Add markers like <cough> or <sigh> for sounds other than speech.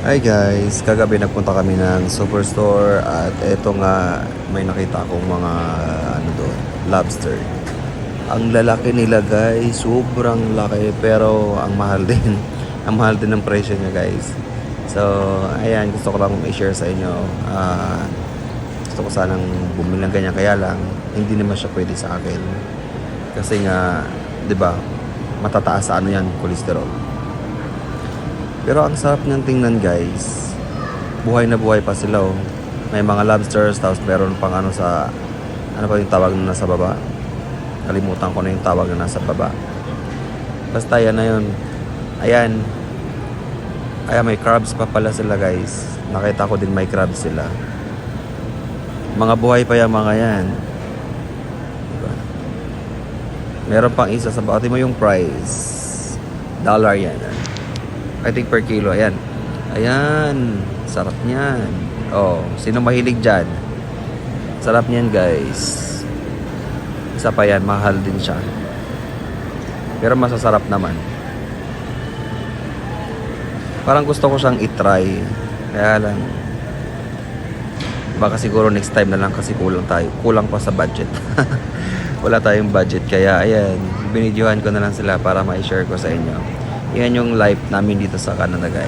Hi guys, kagabi nagpunta kami ng superstore at eto nga may nakita akong mga ano doon, lobster. Ang lalaki nila guys, sobrang laki pero ang mahal <laughs> din. ang mahal din ng presyo niya guys. So, ayan, gusto ko lang i-share sa inyo. Ah, gusto ko sanang bumili ng ganyan kaya lang hindi naman siya pwede sa akin. Kasi nga, 'di ba? Matataas sa ano 'yan, cholesterol. Pero ang sarap niyang tingnan guys. Buhay na buhay pa sila oh. May mga lobsters tapos meron pang ano sa ano pa yung tawag na nasa baba. Kalimutan ko na yung tawag na nasa baba. Basta yan na yun. Ayan. Ayan may crabs pa pala sila guys. Nakita ko din may crabs sila. Mga buhay pa yung mga yan. Diba? Meron pang isa sa. Tingnan mo yung price. Dollar yan. ah. I think per kilo. Ayan. Ayan. Sarap niyan. Oh, sino mahilig dyan? Sarap niyan, guys. Isa pa yan, mahal din siya. Pero masasarap naman. Parang gusto ko siyang itry. Kaya lang, baka siguro next time na lang kasi kulang tayo. Kulang pa sa budget. <laughs> Wala tayong budget. Kaya, ayan, binidyohan ko na lang sila para ma-share ko sa inyo. Yan yung life namin dito sa Canada, guys.